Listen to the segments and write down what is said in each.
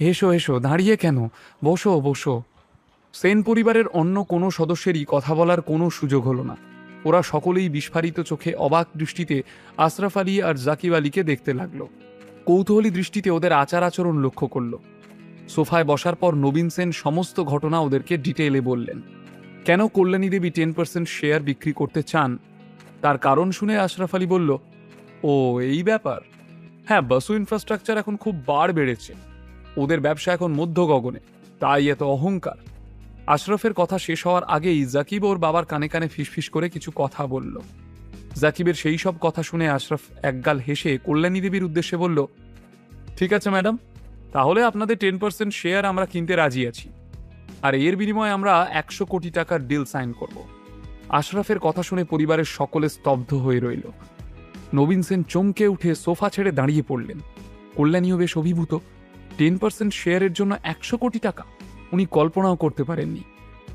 এসো এসো, দাঁড়িয়ে কেন? বসো বসো। সেন পরিবারের অন্য কোনো সদস্যেরই কথা বলার কোনো সুযোগ হলো না। ওরা সকলেই বিস্ফারিত চোখে অবাক দৃষ্টিতে আশরাফ আলী আর জাকিব আলীকে দেখতে লাগল। কৌতূহলী দৃষ্টিতে ওদের আচার আচরণ লক্ষ্য করল। সোফায় বসার পর নবীন সেন সমস্ত ঘটনা ওদেরকে ডিটেলে বললেন। কেন Kalyani Debi ten percent share বিক্রি করতে চান? তার কারণ শুনে আশরাফ আলী বলল, ও, এই ব্যাপার। হ্যাঁ বাসু ইনফ্রাস্ট্রাকচার এখন খুব বাড় বেড়েছে। ওদের ব্যবসা এখন মধ্য গগনে তাই এত অহংকার। আশরফের কথা শেষ হওয়ার আগেই জাকিব ওর বাবার কানে কানে ফিসফিস করে কিছু কথা বলল। জাকিবের সেই সব কথা শুনে আশরফ একগাল হেসে কল্যাণী দেবীর উদ্দেশ্যে বলল, ঠিক আছে ম্যাডাম, তাহলে আপনাদের টেন পার্সেন্ট শেয়ার আমরা কিনতে রাজি আছি। আর এর বিনিময়ে আমরা একশো কোটি টাকার ডিল সাইন করব। আশরাফের কথা শুনে পরিবারের সকলে স্তব্ধ হয়ে রইল। নবীন সেন চমকে উঠে সোফা ছেড়ে দাঁড়িয়ে পড়লেন। কল্যাণীও বেশ অভিভূত। টেন পার্সেন্ট শেয়ারের জন্য একশো কোটি টাকা। উনি কল্পনাও করতে পারেননি।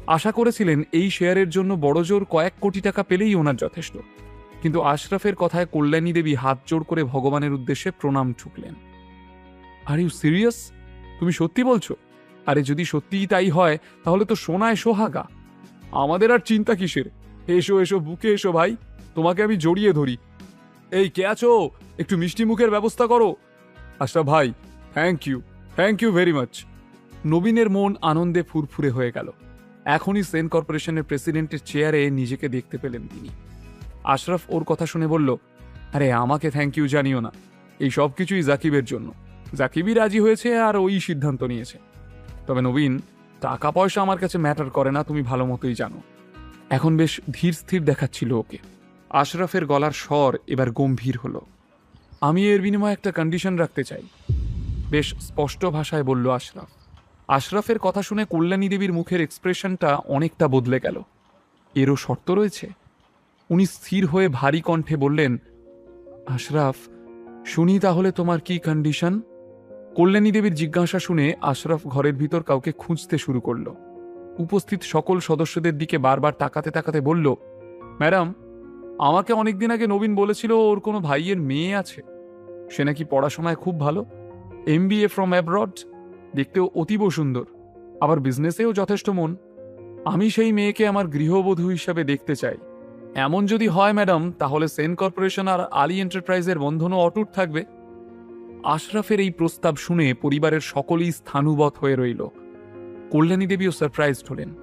আশা করেছিলেন এই শেয়ারের জন্য বড়জোর কয়েক কোটি টাকা পেলেই ওনার যথেষ্ট। কিন্তু আশরাফের কথায় কল্যাণী দেবী হাত জোড় করে ভগবানের উদ্দেশ্যে প্রণাম ঠুকলেন। আর ইউ সিরিয়াস তুমি সত্যি বলছো? আরে যদি সত্যিই তাই হয়, তাহলে তো সোনায় সোহাগা। আমাদের আর চিন্তা কিসের? এসো এসো, বুকে এসো ভাই। তোমাকে আমি জড়িয়ে ধরি। এই, কে আছো? একটু মিষ্টি মুখের ব্যবস্থা করো। আশরাফ ভাই thank you thank you very much নবীনের মন আনন্দে ফুরফুরে হয়ে গেল। এখনই সেন কর্পোরেশনের প্রেসিডেন্টের চেয়ারে নিজেকে দেখতে পেলেন তিনি। আশরাফ ওর কথা শুনে বলল, আরে, আমাকে থ্যাংক ইউ জানিও না। এই সব কিছুই জাকিবের জন্য। জাকিবই রাজি হয়েছে আর ওই সিদ্ধান্ত নিয়েছে। তবে নবীন, টাকা পয়সা আমার কাছে ম্যাটার করে না, তুমি ভালো মতোই জানো। এখন বেশ ধীর স্থির দেখাচ্ছিল ওকে। আশরাফের গলার স্বর এবার গম্ভীর হলো। আমি এর বিনিময়ে একটা কন্ডিশন রাখতে চাই। বেশ স্পষ্ট ভাষায় বলল আশরাফ। আশরাফের কথা শুনে কল্যাণী দেবীর মুখের এক্সপ্রেশনটা অনেকটা বদলে গেল। এরও শর্ত রয়েছে? উনি স্থির হয়ে ভারী কণ্ঠে বললেন, আশরাফ, শুনি তাহলে তোমার কি কন্ডিশন কল্যাণী দেবীর জিজ্ঞাসা শুনে আশরাফ ঘরের ভিতর কাউকে খুঁজতে শুরু করল। উপস্থিত সকল সদস্যদের দিকে বারবার তাকাতে তাকাতে বলল, ম্যাডাম, আমাকে অনেকদিন আগে নবীন বলেছিল ওর কোনো ভাইয়ের মেয়ে আছে। সে নাকি পড়াশোনায় খুব ভালো। M B A from abroad দেখতেও অতীব সুন্দর। আবার বিজনেসেও যথেষ্ট মন। আমি সেই মেয়েকে আমার গৃহবধূ হিসাবে দেখতে চাই। এমন যদি হয় ম্যাডাম তাহলে সেন কর্পোরেশন আর আলী এন্টারপ্রাইজের বন্ধনও অটুট থাকবে। আশরাফের এই প্রস্তাব শুনে পরিবারের সকলেই স্থানুবৎ হয়ে রইল। কল্যাণী দেবীও সারপ্রাইজড হলেন।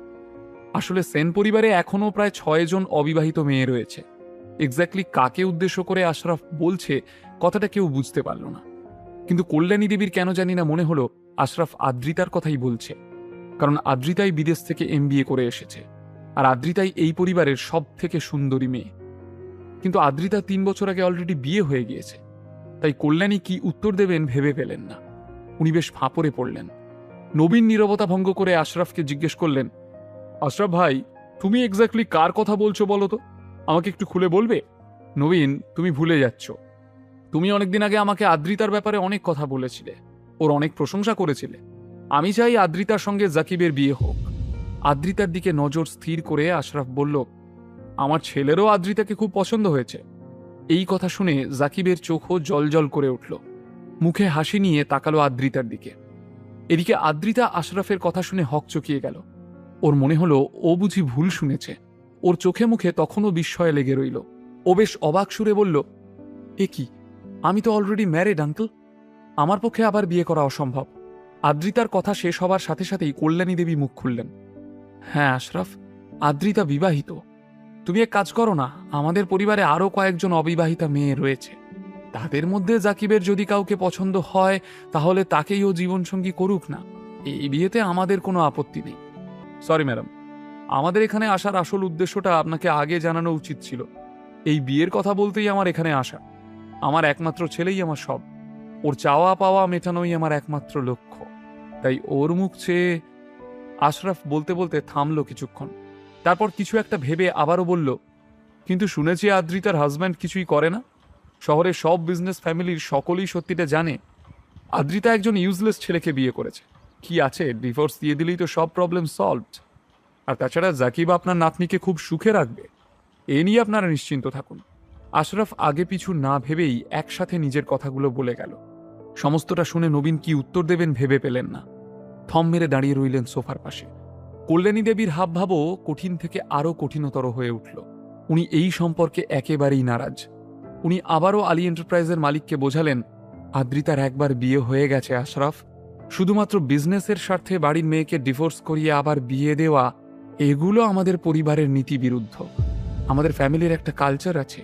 আসলে সেন পরিবারে এখনও প্রায় ছয় জন অবিবাহিত মেয়ে রয়েছে। এক্স্যাক্টলি কাকে উদ্দেশ্য করে আশরাফ বলছে, কথাটা কেউ বুঝতে পারল না। কিন্তু কল্যাণী দেবীর কেন জানি না মনে হলো আশরাফ আদ্রিতার কথাই বলছে। কারণ আদ্রিতাই বিদেশ থেকে এম করে এসেছে, আর আদ্রিতাই এই পরিবারের সব থেকে সুন্দরী মেয়ে। কিন্তু আদ্রিতা তিন বছর আগে অলরেডি বিয়ে হয়ে গিয়েছে, তাই কল্যাণী কি উত্তর দেবেন ভেবে পেলেন না। উনি বেশ ফাঁপড়ে পড়লেন। নবীন নীরবতা ভঙ্গ করে আশরাফকে জিজ্ঞেস করলেন, আশরাফ ভাই, তুমি এক্স্যাক্টলি কার কথা বলছো বলো তো? আমাকে একটু খুলে বলবে? নবীন, তুমি ভুলে যাচ্ছ। তুমি অনেকদিন আগে আমাকে আদ্রিতার ব্যাপারে অনেক কথা বলেছিলে। ওর অনেক প্রশংসা করেছিলে। আমি চাই আদ্রিতার সঙ্গে জাকিবের বিয়ে হোক। আদ্রিতার দিকে নজর স্থির করে আশরাফ বলল, আমার ছেলেরও আদ্রিতাকে খুব পছন্দ হয়েছে। এই কথা শুনে জাকিবের চোখও জলজল করে উঠল। মুখে হাসি নিয়ে তাকালো আদ্রিতার দিকে। এদিকে আদ্রিতা আশরাফের কথা শুনে হক চকিয়ে গেল। ওর মনে হলো, ও বুঝি ভুল শুনেছে। ওর চোখে মুখে তখনও বিস্ময়ে লেগে রইল। ও বেশ অবাক সুরে বলল, এ কি? আমি তো অলরেডি ম্যারেড আঙ্কেল আমার পক্ষে আবার বিয়ে করা অসম্ভব। আদ্রিতার কথা শেষ হবার সাথে সাথেই কল্যাণী দেবী মুখ খুললেন। হ্যাঁ আশরাফ, আদ্রিতা বিবাহিত। তুমি এক কাজ করো না, আমাদের পরিবারে আরও কয়েকজন অবিবাহিতা মেয়ে রয়েছে। তাদের মধ্যে জাকিবের যদি কাউকে পছন্দ হয়, তাহলে তাকেই ও জীবনসঙ্গী করুক না। এই বিয়েতে আমাদের কোনো আপত্তি নেই। সরি ম্যাডাম আমাদের এখানে আসার আসল উদ্দেশ্যটা আপনাকে আগে জানানো উচিত ছিল। এই বিয়ের কথা বলতেই আমার এখানে আসা। আমার একমাত্র ছেলেই আমার সব। ওর চাওয়া পাওয়া মেটানোই আমার একমাত্র লক্ষ্য। তাই ওর মুখ চেয়ে আশরাফ বলতে বলতে থামলো কিছুক্ষণ। তারপর কিছু একটা ভেবে আবারও বলল, কিন্তু শুনেছি আদ্রিতার হাজব্যান্ড কিছুই করে না। শহরের সব বিজনেস ফ্যামিলির সকলেই সত্যিটা জানে। আদ্রিতা একজন ইউজলেস ছেলেকে বিয়ে করেছে। কি আছে? ডিভোর্স দিয়ে দিলেই তো সব প্রবলেম সলভড আর তাছাড়া জাকিব আপনার নাতনিকে খুব সুখে রাখবে। এ নিয়ে আপনারা নিশ্চিন্ত থাকুন। আশরাফ আগে পিছু না ভেবেই একসাথে নিজের কথাগুলো বলে গেল। সমস্তটা শুনে নবীন কি উত্তর দেবেন ভেবে পেলেন না। থম মেরে দাঁড়িয়ে রইলেন সোফার পাশে। কল্যাণী দেবীর হাবভাবও কঠিন থেকে আরও কঠিনতর হয়ে উঠল। উনি এই সম্পর্কে একেবারেই নারাজ। উনি আবারও আলী এন্টারপ্রাইজের মালিককে বোঝালেন, আদ্রিতার একবার বিয়ে হয়ে গেছে, আশরাফ। শুধুমাত্র বিজনেসের স্বার্থে বাড়ির মেয়েকে ডিভোর্স করিয়ে আবার বিয়ে দেওয়া, এগুলো আমাদের পরিবারের নীতি বিরুদ্ধ আমাদের ফ্যামিলির একটা কালচার আছে।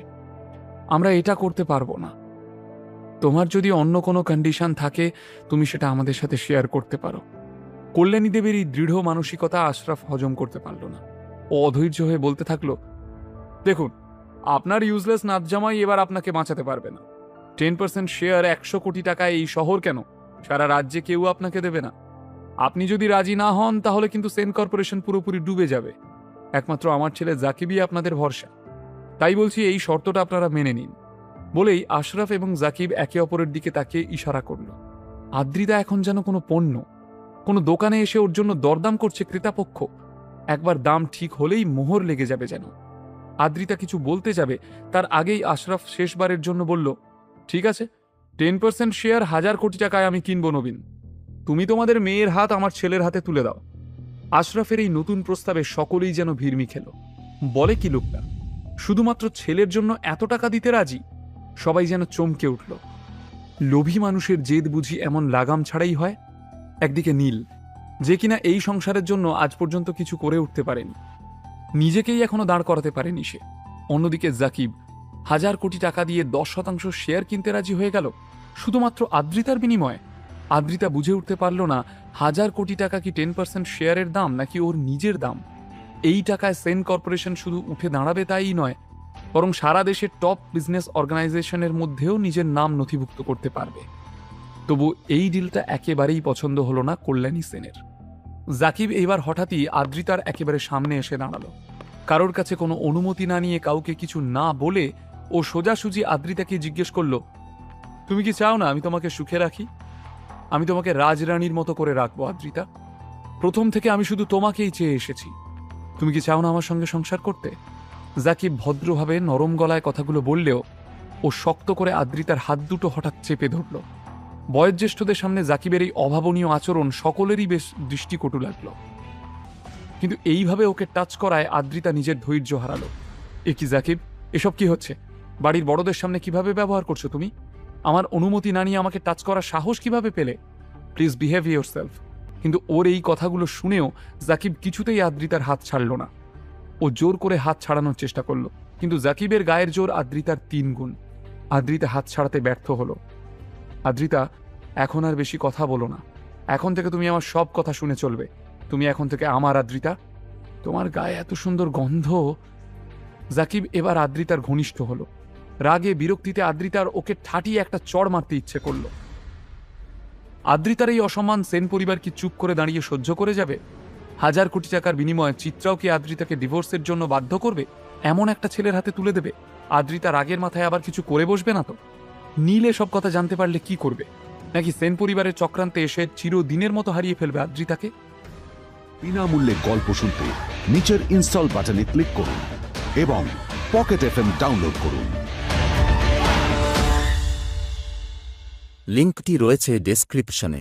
আমরা এটা করতে পারব না। তোমার যদি অন্য কোনো কন্ডিশন থাকে, তুমি সেটা আমাদের সাথে শেয়ার করতে পারো। কল্যাণী দেবীর এই দৃঢ় মানসিকতা আশরাফ হজম করতে পারল না। ও অধৈর্য হয়ে বলতে থাকল, দেখুন, আপনার ইউজলেস নাতজামাই এবার আপনাকে বাঁচাতে পারবে না। টেন পার্সেন্ট শেয়ার একশো কোটি টাকায় এই শহর কেন? সারা রাজ্যে কেউ আপনাকে দেবে না। আপনি যদি রাজি না হন, তাহলে কিন্তু সেন কর্পোরেশন পুরোপুরি ডুবে যাবে। একমাত্র আমার ছেলে জাকিবই আপনাদের ভরসা। তাই বলছি এই শর্তটা আপনারা মেনে নিন, বলেই আশরাফ এবং জাকিব একে অপরের দিকে তাকিয়ে ইশারা করল। আদ্রিতা এখন যেন কোনো পণ্য, কোনো দোকানে এসে ওর জন্য দরদাম করছে ক্রেতাপক্ষ। একবার দাম ঠিক হলেই মোহর লেগে যাবে যেন। আদ্রিতা কিছু বলতে যাবে, তার আগেই আশরাফ শেষবারের জন্য বলল, ঠিক আছে, টেন পার্সেন্ট শেয়ার হাজার কোটি টাকায় আমি কিনব নবীন। তুমি তোমাদের মেয়ের হাত আমার ছেলের হাতে তুলে দাও। আশরাফের এই নতুন প্রস্তাবে সকলেই যেন ভিড়মি খেল বলে কি লোকটা? শুধুমাত্র ছেলের জন্য এত টাকা দিতে রাজি? সবাই যেন চমকে উঠল। লোভী মানুষের জেদ বুঝি এমন লাগাম ছাড়াই হয়? একদিকে নীল, যে কিনা এই সংসারের জন্য আজ পর্যন্ত কিছু করে উঠতে পারেনি। নিজেকেই এখনও দাঁড় করাতে পারেনি সে। অন্যদিকে জাকিব, হাজার কোটি টাকা দিয়ে দশ শতাংশ শেয়ার কিনতে রাজি হয়ে গেল। শুধুমাত্র আদ্রিতার বিনিময়ে? আদ্রিতা বুঝে উঠতে পারল না, হাজার কোটি টাকা কি টেন পার্সেন্ট শেয়ারের দাম নাকি ওর নিজের দাম? এই টাকায় সেন কর্পোরেশন শুধু উঠে দাঁড়াবে তাই নয়, বরং সারা দেশের টপ বিজনেস অর্গানাইজেশনের মধ্যেও নিজের নাম নথিভুক্ত করতে পারবে। তবু এই ডিলটা একেবারেই পছন্দ হলো না কল্যাণী সেনের। জাকিব এইবার হঠাৎই আদ্রিতার একেবারে সামনে এসে দাঁড়াল। কারোর কাছে কোনো অনুমতি না নিয়ে কাউকে কিছু না বলে ও সোজাসুজি আদ্রিতাকে জিজ্ঞেস করল, তুমি কি চাও না আমি তোমাকে সুখে রাখি? আমি তোমাকে রাজরানীর মতো করে রাখব আদ্রিতা। প্রথম থেকে আমি শুধু তোমাকেই চেয়ে এসেছি। তুমি কি চাও না আমার সঙ্গে সংসার করতে? জাকিব ভদ্রভাবে নরম গলায় কথাগুলো বললেও ও শক্ত করে আদ্রিতার হাত দুটো হঠাৎ চেপে ধরল। বয়োজ্যেষ্ঠদের সামনে জাকিবের এই অভাবনীয় আচরণ সকলেরই বেশ দৃষ্টিকটু লাগল। কিন্তু এইভাবে ওকে টাচ করায় আদ্রিতা নিজের ধৈর্য হারালো। এ কি জাকিব? এসব কি হচ্ছে? বাড়ির বড়দের সামনে কীভাবে ব্যবহার করছ তুমি? আমার অনুমতি না নিয়ে আমাকে টাচ করার সাহস কীভাবে পেলে? প্লিজ বিহেভ ইউর সেলফ কিন্তু ওর এই কথাগুলো শুনেও জাকিব কিছুতেই আদ্রিতার হাত ছাড়ল না। ও জোর করে হাত ছাড়ানোর চেষ্টা করল, কিন্তু জাকিবের গায়ের জোর আদ্রিতার তিন গুণ। আদ্রিতা হাত ছাড়াতে ব্যর্থ হলো। আদ্রিতা, এখন আর বেশি কথা বলো না। এখন থেকে তুমি আমার সব কথা শুনে চলবে। তুমি এখন থেকে আমার আদ্রিতা। তোমার গায়ে এত সুন্দর গন্ধ। জাকিব এবার আদ্রিতার ঘনিষ্ঠ হলো। রাগে বিরক্তিতে আদ্রিতার ওকে ঠাটিয়ে একটা চড় মারতে ইচ্ছে করল। আদ্রিতার এই অসম্মান সেন পরিবার কি চুপ করে দাঁড়িয়ে সহ্য করে যাবে? হাজার কোটি টাকার বিনিময়ে চিত্রাও কি আদ্রিতাকে ডিভোর্সের জন্য বাধ্য করবে? এমন একটা ছেলের হাতে তুলে দেবে? আদ্রিতা রাগের মাথায় আবার কিছু করে বসবে না তো? নীলে সব কথা জানতে পারলে কি করবে? নাকি সেন পরিবারের চক্রান্তে এসে চিরদিনের মতো হারিয়ে ফেলবে আদ্রিতাকে? বিনামূল্যে গল্প শুনতে নিচের ইনস্টল বাটনে ক্লিক করুন এবং পকেট এফএম ডাউনলোড করুন। লিঙ্কটি রয়েছে ডেসক্রিপশনে।